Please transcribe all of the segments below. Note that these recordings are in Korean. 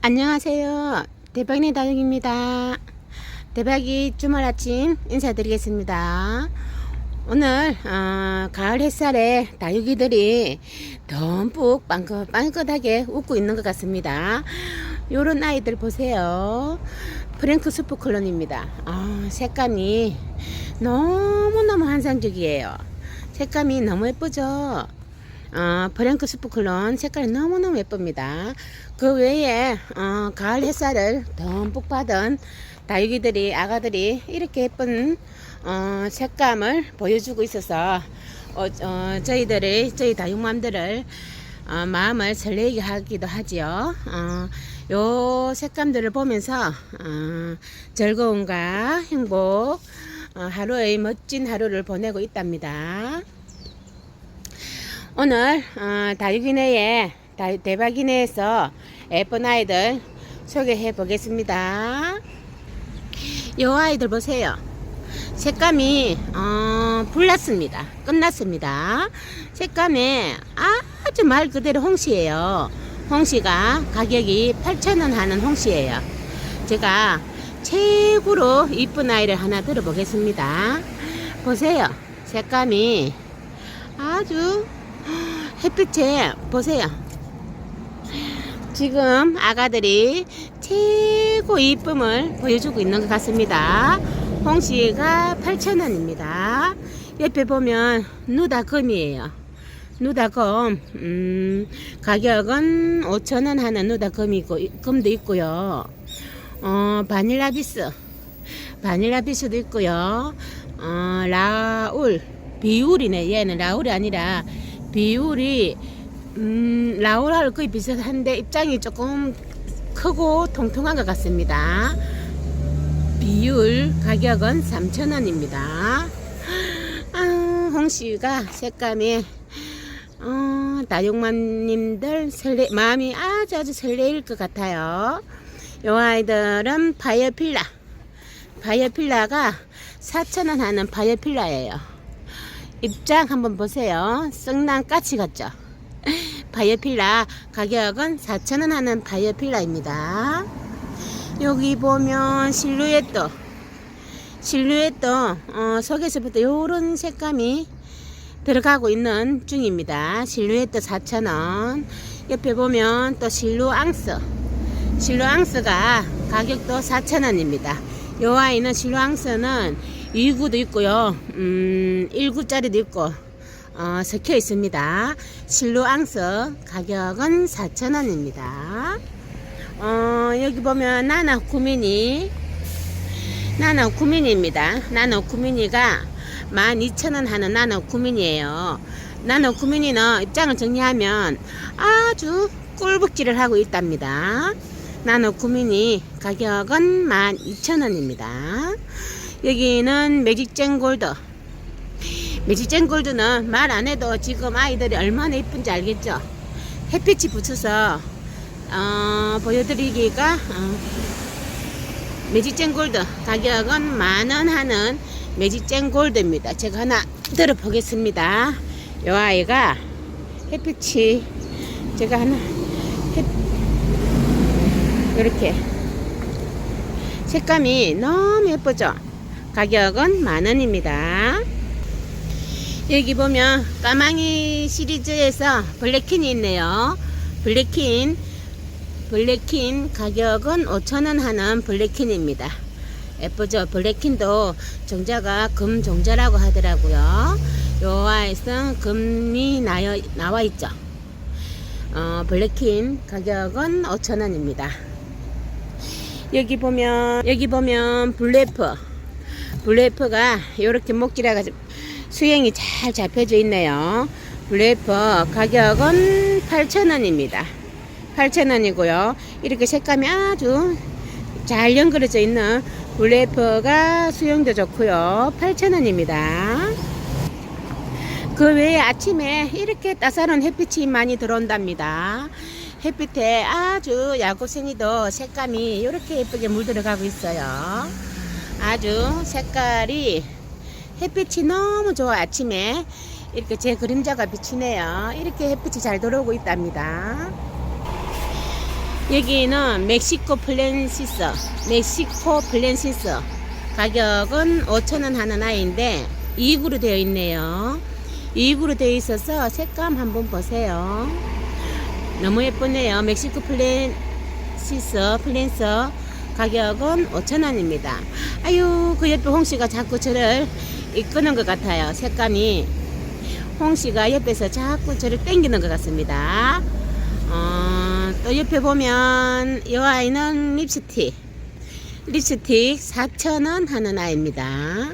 안녕하세요. 대박이네 다육입니다. 대박이 주말 아침 인사드리겠습니다. 오늘 어, 가을 햇살에 다육이들이 덤뿍 빵긋빵긋하게 웃고 있는 것 같습니다. 요런 아이들 보세요. 프랭크 수프 클론입니다. 아, 색감이 너무너무 환상적이에요. 색감이 너무 예쁘죠? 어, 프랭크 스프클론 색깔이 너무너무 예쁩니다. 그 외에 어, 가을 햇살을 듬뿍 받은 다육이들이 아가들이 이렇게 예쁜 어, 색감을 보여주고 있어서 어, 어, 저희들의 저희 다육맘들을 어, 마음을 설레게 하기도 하지요. 어, 요 색감들을 보면서 어, 즐거움과 행복 어, 하루의 멋진 하루를 보내고 있답니다. 오늘 어, 다육이네의 다- 대박이네에서 예쁜 아이들 소개해 보겠습니다. 요 아이들 보세요. 색감이 어, 불났습니다. 끝났습니다. 색감이 아주 말 그대로 홍시예요. 홍시가 가격이 8,000원 하는 홍시예요. 제가 최고로 이쁜 아이를 하나 들어보겠습니다. 보세요. 색감이 아주 햇빛에 보세요. 지금 아가들이 최고 이쁨을 보여주고 있는 것 같습니다. 홍시가 8,000원입니다. 옆에 보면 누다금이에요. 누다금, 음, 가격은 5,000원 하는 누다금이 있고, 금도 있고요. 어, 바닐라 비스, 바닐라 비스도 있고요. 어, 라울, 비울이네. 얘는 라울이 아니라 비율이 음, 라울하고 거의 비슷한데 입장이 조금 크고 통통한 것 같습니다. 비율 가격은 3,000원입니다. 아, 홍시가 색감이 어, 다육맘님들 설레, 마음이 아주 아주 설레일 것 같아요. 요 아이들은 바이오필라. 바이오필라가 4,000원 하는 바이오필라예요. 입장 한번 보세요. 썩난 까치 같죠? 바이오필라 가격은 4,000원 하는 바이오필라입니다. 여기 보면 실루엣도 실루엣도 어, 속에서부터 요런 색감이 들어가고 있는 중입니다. 실루엣도 4,000원 옆에 보면 또 실루앙스 실루앙스가 가격도 4,000원입니다. 요 아이는 실루앙스는 2구도 있고요. 음, 1구짜리도 있고 어, 적혀 있습니다. 실루앙스 가격은 4,000원입니다. 어, 여기 보면 나나 구미니 나나 구미니입니다. 나나 구미니가 12,000원 하는 나나 구미니예요. 나나 구미니는 입장을 정리하면 아주 꿀벅지를 하고 있답니다. 나노 구미니 가격은 12,000원입니다. 여기는 매직젠 골드. 매직젠 골드는 말 안 해도 지금 아이들이 얼마나 예쁜지 알겠죠? 햇빛이 붙어서 어, 보여드리기가 어, 매직젠 골드 가격은 만원 하는 매직젠 골드입니다. 제가 하나 들어보겠습니다. 이 아이가 햇빛이 제가 하나 햇, 이렇게 색감이 너무 예쁘죠? 가격은 만원입니다. 여기 보면 까망이 시리즈에서 블랙킨이 있네요. 블랙킨 블랙킨 가격은 5천원 하는 블랙킨입니다. 예쁘죠? 블랙킨도 종자가 금 종자라고 하더라고요. 요 아이는 금이 나여, 나와 있죠. 어, 블랙킨 가격은 5천원입니다. 여기 보면 여기 보면 블레프 블레프가 이렇게 목질해가 수행이 잘 잡혀져 있네요. 블레프 가격은 8,000원입니다. 8,000원이고요. 이렇게 색감이 아주 잘 연결해져 있는 블레프가 수영도 좋고요. 8,000원입니다. 그 외에 아침에 이렇게 따사로운 햇빛이 많이 들어온답니다. 햇빛에 아주 야구생이도 색감이 이렇게 예쁘게 물들어가고 있어요. 아주 색깔이 햇빛이 너무 좋아 아침에 이렇게 제 그림자가 비치네요. 이렇게 햇빛이 잘 들어오고 있답니다. 여기는 멕시코 플랜시스, 멕시코 플랜시스. 가격은 5,000원 하는 아이인데 2구로 되어 있네요. 2구로 되어 있어서 색감 한번 보세요. 너무 예쁘네요. 멕시코 플랜시스, 플랜스. 가격은 5,000원입니다. 아유, 그 옆에 홍씨가 자꾸 저를 이끄는 것 같아요. 색감이. 홍씨가 옆에서 자꾸 저를 땡기는 것 같습니다. 어, 또 옆에 보면 이 아이는 립스틱. 립스틱 4,000원 하는 아이입니다.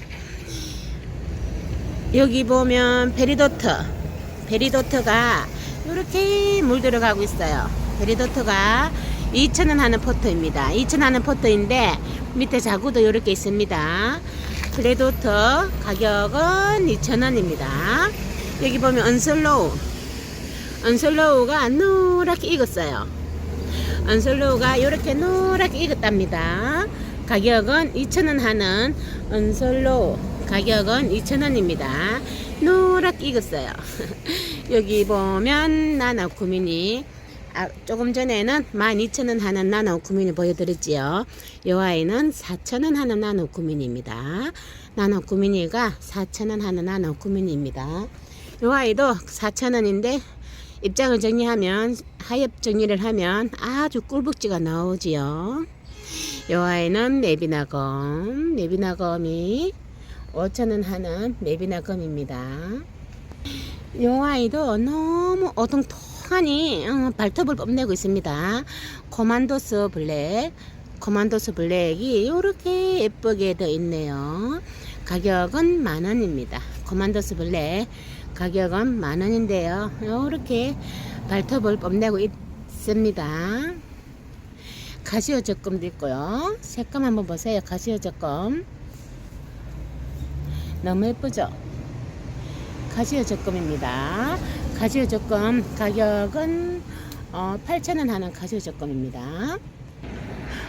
여기 보면 베리도트. 베리도트가 이렇게 물 들어가고 있어요. 베리도트가 2,000원 하는 포트입니다. 2,000원 하는 포트인데 밑에 자구도 이렇게 있습니다. 베리도트 가격은 2,000원입니다. 여기 보면 언슬로우. 언슬로우가 노랗게 익었어요. 언슬로우가 이렇게 노랗게 익었답니다. 가격은 2,000원 하는 언슬로우 가격은 2,000원입니다. 노랗게 익었어요. 여기 보면 나나 구민이 아, 조금 전에는 12,000원 하는 나노 구민이 보여드렸지요. 이 아이는 4,000원 하는 나노 구민입니다. 나노 구민이가 4,000원 하는 나노 구민입니다. 이 아이도 4,000원인데 입장을 정리하면 하엽 정리를 하면 아주 꿀북지가 나오지요. 이 아이는 메비나검, 메비나검이 5,000원 하는 메비나검입니다. 이 아이도 너무 어동통 하니 어, 발톱을 뽐내고 있습니다. 코만도스 블랙, 코만도스 블랙이 이렇게 예쁘게 되어 있네요. 가격은 만 원입니다. 코만도스 블랙 가격은 만 원인데요. 이렇게 발톱을 뽐내고 있습니다. 가시오 적금도 있고요. 색감 한번 보세요. 가시오 적금. 너무 예쁘죠? 가시오 적금입니다. 가시오 적금 가격은 어, 8,000원 하는 가시오 적금입니다.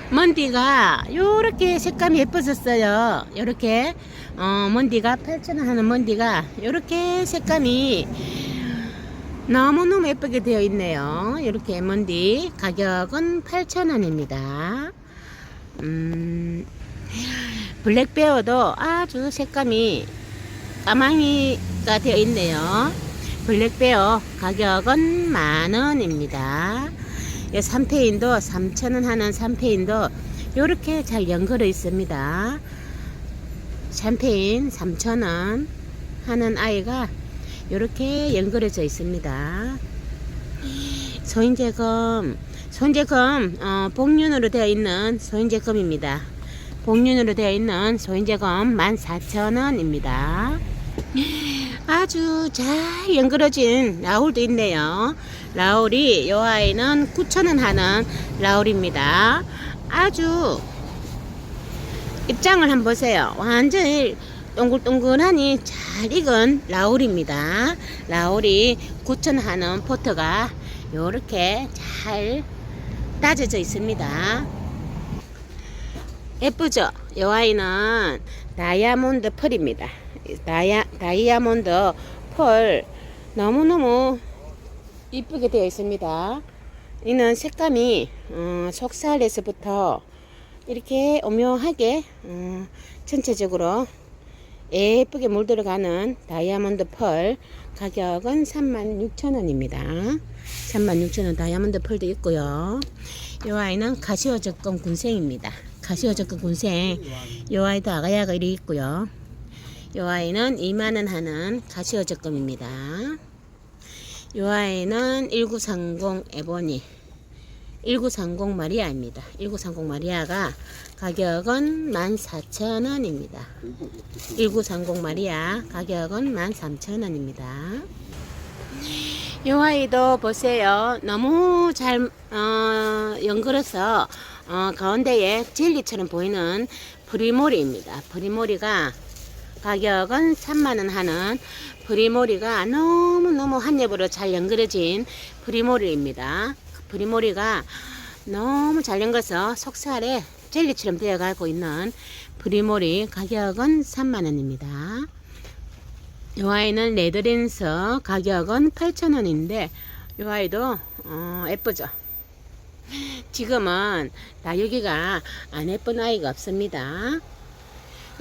먼디가 요렇게 색감이 예뻐졌어요. 요렇게 어, 먼디가 8,000원 하는 먼디가 요렇게 색감이 너무너무 예쁘게 되어 있네요. 이렇게 먼디 가격은 8,000원입니다. 음, 블랙베어도 아주 색감이 까망이가 되어 있네요. 블랙베어 가격은 만원입니다. 3페인도 3,000원 하는 3페인도 이렇게 잘 연결어 있습니다. 샴페인 3,000원 하는 아이가 이렇게 연결해져 있습니다. 소인제금, 소인제금 어, 복륜으로 되어 있는 소인제금입니다. 복륜으로 되어 있는 소인제금 14,000원입니다. 아주 잘 연결어진 라울도 있네요. 라울이 이 아이는 9,000원 하는 라울입니다. 아주 입장을 한번 보세요. 완전히 동글동글하니 잘 익은 라울입니다. 라울이 9,000원 하는 포트가 이렇게 잘 따져져 있습니다. 예쁘죠? 이 아이는 다이아몬드 펄입니다. 다이아, 다이아몬드 펄 너무너무 이쁘게 되어 있습니다. 이는 색감이 어, 속살에서부터 이렇게 오묘하게 어, 전체적으로 예쁘게 물들어가는 다이아몬드 펄 가격은 36,000원입니다. 36,000원 다이아몬드 펄도 있고요. 이 아이는 가시오 적금 군생입니다. 가시오 적금 군생. 이 아이도 아가야가 이리 있고요. 이 아이는 2만원 하는 가시오 적금입니다. 이 아이는 1930 에보니 1930 마리아입니다. 1930 마리아가 가격은 14,000원입니다. 1930 마리아 가격은 13,000원입니다. 이 아이도 보세요. 너무 잘 어, 연결해서 어, 가운데에 젤리처럼 보이는 프리모리입니다. 프리모리가 가격은 3만원 하는 프리모리가 너무너무 한 엽으로 잘 연결해진 프리모리입니다. 그 프리모리가 너무 잘 연결해서 속살에 젤리처럼 되어가고 있는 프리모리 가격은 3만원입니다. 이 아이는 레드랜서 가격은 8,000원인데 이 아이도 어, 예쁘죠? 지금은 다 여기가 안 예쁜 아이가 없습니다.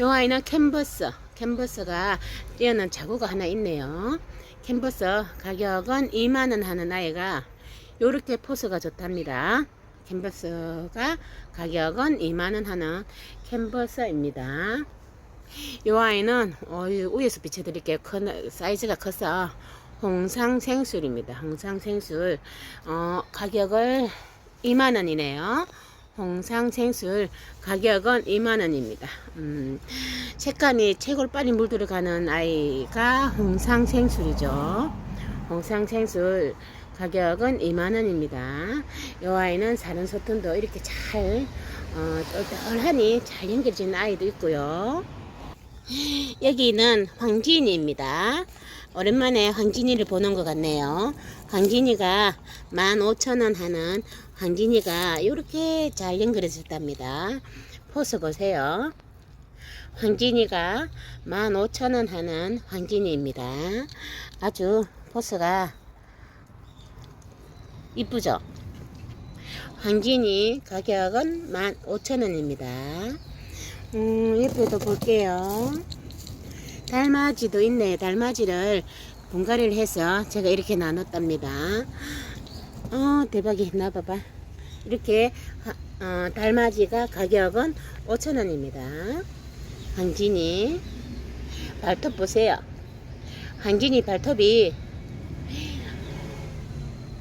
요 아이는 캔버스. 캔버스가 뛰어난 자구가 하나 있네요. 캔버스 가격은 2만원 하는 아이가 요렇게 포스가 좋답니다. 캔버스가 가격은 2만원 하는 캔버스입니다. 요 아이는 어, 이 위에서 비춰드릴게요. 큰, 사이즈가 커서 홍상생술입니다. 홍상생술 어, 가격을 2만원이네요. 홍상 생술 가격은 2만원입니다. 음, 색감이 채골 빨리 물들어가는 아이가 홍상 생술이죠. 홍상 생술 가격은 2만원입니다. 이 아이는 사는 소통도 이렇게 잘 어, 똘똘하니 잘 연결된 아이도 있고요. 여기는 황진이입니다. 오랜만에 황진이를 보는 것 같네요. 황진이가 15,000원 하는 황진이가 이렇게 잘 연결해졌답니다. 포스 보세요. 황진이가 15,000원 하는 황진이입니다. 아주 포스가 이쁘죠? 황진이 가격은 15,000원입니다. 음, 옆에도 볼게요. 달맞이도 있네. 달맞이를 분갈이를 해서 제가 이렇게 나눴답니다. 어, 대박이 나봐봐. 이렇게 하- 어, 달맞이가 가격은 5,000원입니다. 황진이 발톱 보세요. 황진이 발톱이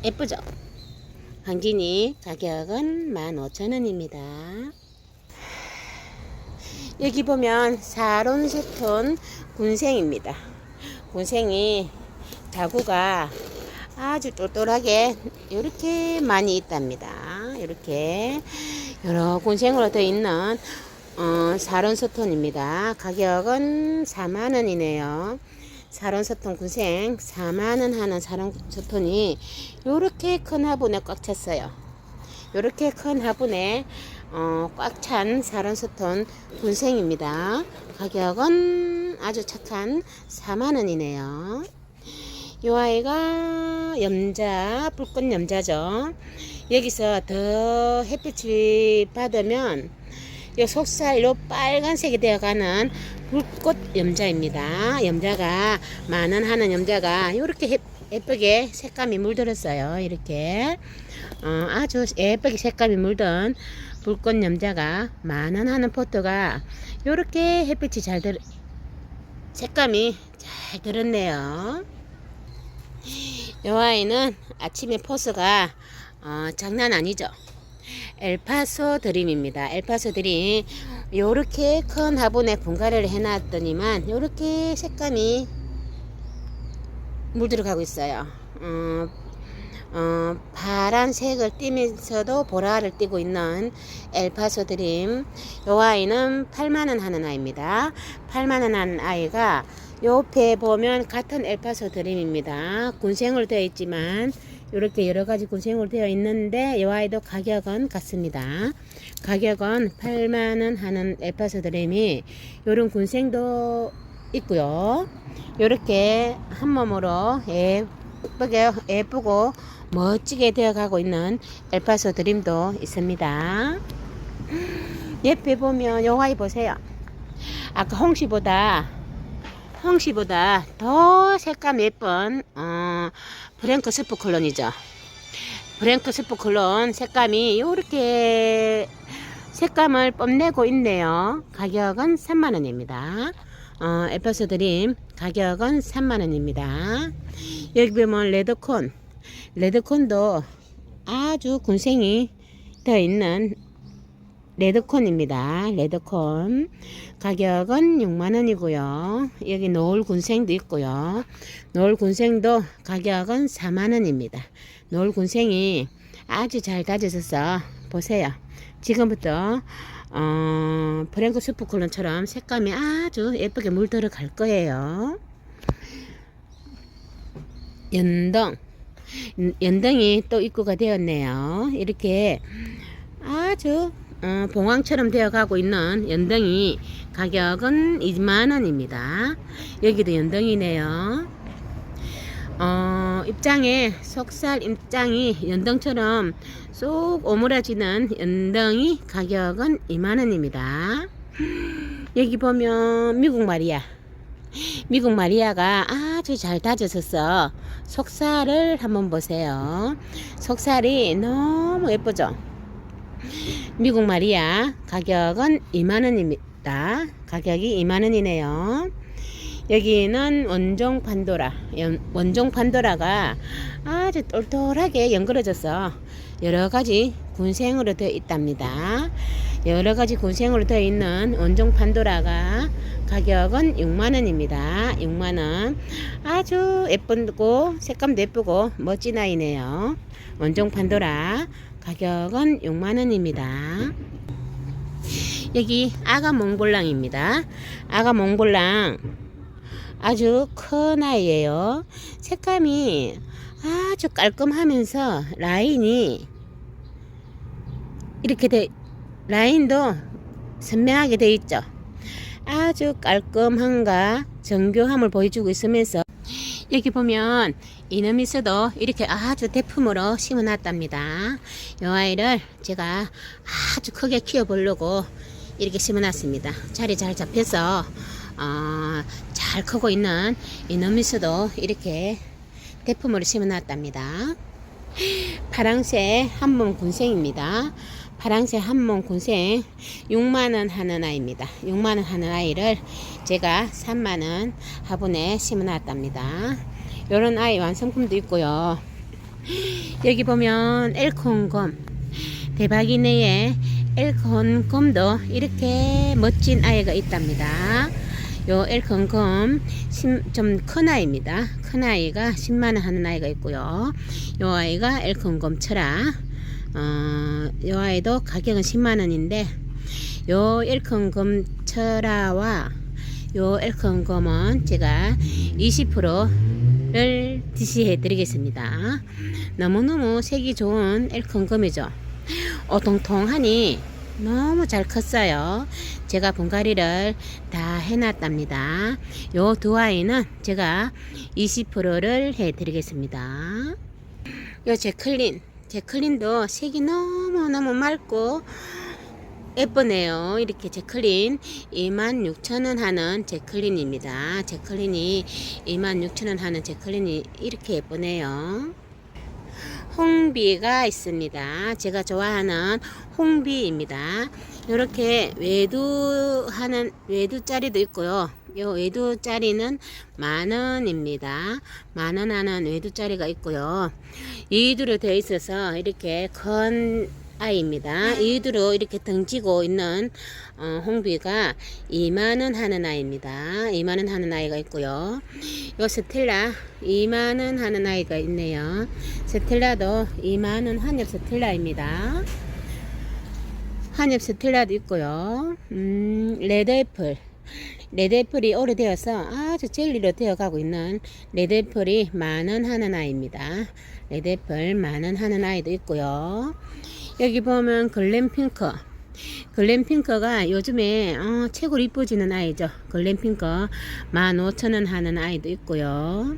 예쁘죠? 황진이 가격은 15,000원입니다. 여기 보면 사론세톤 군생입니다. 군생이 자구가 아주 똘똘하게 이렇게 많이 있답니다. 이렇게 여러 군생으로 되어 있는 어, 사론소톤입니다. 가격은 4만원이네요. 사론소톤 군생 4만원 하는 사론소톤이 이렇게 큰 화분에 꽉 찼어요. 이렇게 큰 화분에 어, 꽉찬 사런스톤 군생입니다. 가격은 아주 착한 4만원이네요. 이 아이가 염자, 붉은 염자죠. 여기서 더 햇빛이 받으면 요 속살, 요 빨간색이 되어가는 불꽃 염자입니다. 염자가 만원 하는 염자가 이렇게 예쁘게 색감이 물들었어요. 이렇게 어, 아주 예쁘게 색감이 물든 불꽃 염자가 만원 하는 포트가 이렇게 햇빛이 잘 들, 색감이 잘 들었네요. 이 아이는 아침에 포스가 어, 장난 아니죠. 엘파소 드림입니다. 엘파소 드림 요렇게 큰 화분에 분갈이를 해놨더니만 요렇게 색감이 물들어가고 있어요. 어, 어, 파란색을 띠면서도 보라를 띠고 있는 엘파소 드림. 요 아이는 8만원 하는 아이입니다. 8만원 하는 아이가 옆에 보면 같은 엘파소 드림입니다. 군생으로 되어 있지만 이렇게 여러 가지 군생으로 되어 있는데 이 아이도 가격은 같습니다. 가격은 8만원 하는 엘파소 드림이 요런 군생도 있고요. 이렇게 한 몸으로 예쁘게 예쁘고 멋지게 되어 가고 있는 엘파소 드림도 있습니다. 옆에 보면 요 아이 보세요. 아까 홍시보다 홍시보다 더 색감 예쁜 어, 브랭크 스프 콜론이죠. 브랭크 스프 콜론 색감이 이렇게 색감을 뽐내고 있네요. 가격은 3만원입니다. 어, 에퍼스 드림 가격은 3만원입니다. 여기 보면 레드콘 레드콘도 아주 군생이 되어 있는 레드콘입니다. 레드콘 가격은 6만원이고요. 여기 노을 군생도 있고요. 노을 군생도 가격은 4만원입니다. 노을 군생이 아주 잘 다져져서 보세요. 지금부터 어, 프랭크 수프콜론처럼 색감이 아주 예쁘게 물들어 갈 거예요. 연등. 연등이 또 입구가 되었네요. 이렇게 아주 어, 봉황처럼 되어 가고 있는 연등이 가격은 2만원입니다. 여기도 연등이네요. 어, 입장에 속살 입장이 연등처럼 쏙 오므라지는 연등이 가격은 2만원입니다. 여기 보면 미국 마리아. 미국 마리아가 아주 잘 다져졌어. 속살을 한번 보세요. 속살이 너무 예쁘죠? 미국 마리아 가격은 2만원입니다. 가격이 2만원이네요. 여기는 원종 판도라. 연- 원종 판도라가 아주 똘똘하게 연그러져서 여러 가지 군생으로 되어 있답니다. 여러 가지 군생으로 되어 있는 원종 판도라가 가격은 6만원입니다. 6만원. 아주 예쁘고 색감도 예쁘고 멋진 아이네요. 원종 판도라 가격은 6만원입니다. 여기 아가 몽골랑입니다. 아가 몽골랑 아주 큰 아이예요. 색감이 아주 깔끔하면서 라인이 이렇게 돼 라인도 선명하게 돼 있죠. 아주 깔끔함과 정교함을 보여주고 있으면서 여기 보면 이너미스도 이렇게 아주 대품으로 심어놨답니다. 이 아이를 제가 아주 크게 키워보려고 이렇게 심어놨습니다. 자리 잘 잡혀서 어, 잘 크고 있는 이너미스도 이렇게 대품으로 심어놨답니다. 파랑새 한몸 군생입니다. 파랑새 한몸 군생 6만원 하는 아이입니다. 6만원 하는 아이를 제가 3만원 화분에 심어놨답니다. 요런 아이 완성품도 있고요. 여기 보면 엘콘검 대박이네에 엘콘검도 이렇게 멋진 아이가 있답니다. 요 엘컨검 좀큰 아이입니다. 큰 아이가 10만원 하는 아이가 있고요. 요 아이가 엘컨검 철아. 어, 요 아이도 가격은 10만원인데, 요 엘컨 검 철아와 요 엘컨 검은 제가 20%를 DC해 드리겠습니다. 너무너무 색이 좋은 엘컨 검이죠. 오통통하니 너무 잘 컸어요. 제가 분갈이를 다 해놨답니다. 요 두 아이는 제가 20%를 해 드리겠습니다. 요 제클린, 제클린도 색이 너무너무 맑고 예쁘네요. 이렇게 제클린 26,000원 하는 제클린입니다. 제클린이 26,000원 하는 제클린이 이렇게 예쁘네요. 홍비가 있습니다. 제가 좋아하는 홍비입니다. 이렇게 외두하는 외두짜리도 있고요. 요 외두짜리는 만 원입니다. 만원 하는 외두짜리가 있고요. 이두로 되어 있어서 이렇게 큰 아이입니다. 이두로 이렇게 등지고 있는 어, 홍비가 2만원 하는 아이입니다. 2만원 하는 아이가 있고요. 요 스텔라 2만원 하는 아이가 있네요. 스텔라도 2만원 한엽 스텔라입니다. 한엽 스텔라도 있고요. 음, 레드애플. 레드애플이 오래되어서 아주 젤리로 되어가고 있는 레드애플이 만원 하는 아이입니다. 레드애플 만원 하는 아이도 있고요. 여기 보면 글램핑크. 글램핑크가 요즘에 어, 최고로 이뻐지는 아이죠. 글램핑크 15,000원 하는 아이도 있고요.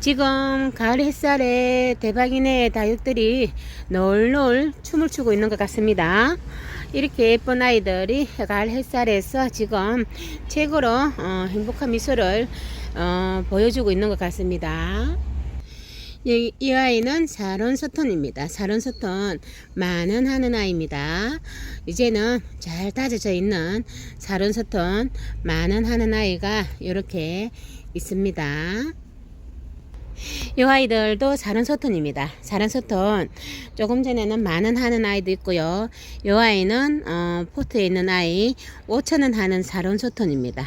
지금 가을 햇살에 대박이네 다육들이 놀놀 춤을 추고 있는 것 같습니다. 이렇게 예쁜 아이들이 가을 햇살에서 지금 최고로 어, 행복한 미소를 어, 보여주고 있는 것 같습니다. 이, 이 아이는 사론서톤입니다. 사론서톤 만원 하는 아이입니다. 이제는 잘 다져져 있는 사론서톤 만원 하는 아이가 이렇게 있습니다. 이 아이들도 사른 소톤입니다. 사른 소톤 조금 전에는 만원 하는 아이도 있고요. 이 아이는 어, 포트에 있는 아이 5천원 하는 사른 소톤입니다.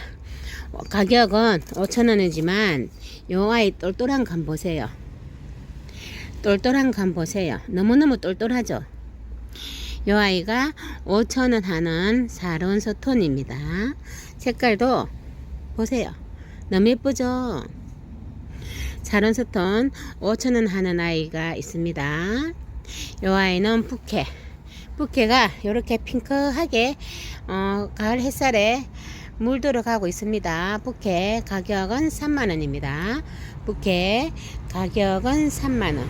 어, 가격은 5천원이지만 이 아이 똘똘한 감 보세요. 똘똘한 감 보세요. 너무너무 똘똘하죠. 이 아이가 5천원 하는 사른 소톤입니다. 색깔도 보세요. 너무 예쁘죠? 자론스톤 5천원 하는 아이가 있습니다. 이 아이는 부케. 부케가 이렇게 핑크하게 어, 가을 햇살에 물 들어 가고 있습니다. 부캐 가격은 3만원입니다. 부캐 가격은 3만원.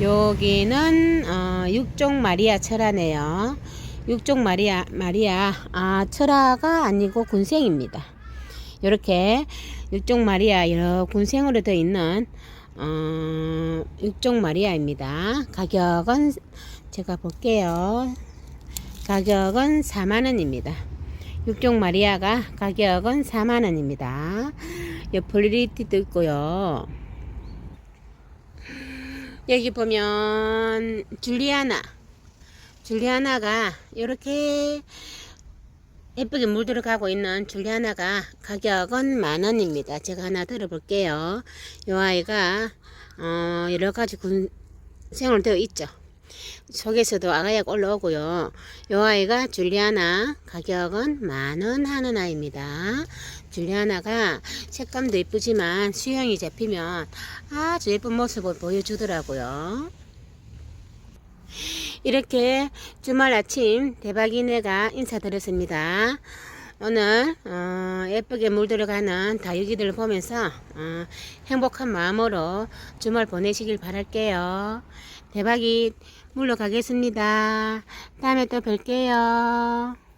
여기는 어, 육종 마리아 철화네요. 육종 마리아 마리아 아 철화가 아니고 군생입니다. 이렇게 육종 마리아 여러 군생으로 되어 있는 어, 육종 마리아입니다. 가격은 제가 볼게요. 가격은 4만원입니다. 육종 마리아가 가격은 4만원입니다. 이 플리티도 있고요. 여기 보면 줄리아나 줄리아나가 이렇게 예쁘게 물들어가고 있는 줄리아나가 가격은 만원입니다. 제가 하나 들어볼게요. 이 아이가 어, 여러 가지 군생으로 되어 있죠. 속에서도 아가약 올라오고요. 이 아이가 줄리아나 가격은 만원 하는 아이입니다. 줄리아나가 색감도 예쁘지만 수영이 잡히면 아주 예쁜 모습을 보여주더라고요. 이렇게 주말 아침 대박이네가 인사드렸습니다. 오늘 어, 예쁘게 물들어가는 다육이들을 보면서 어, 행복한 마음으로 주말 보내시길 바랄게요. 대박이 물러가겠습니다. 다음에 또 뵐게요.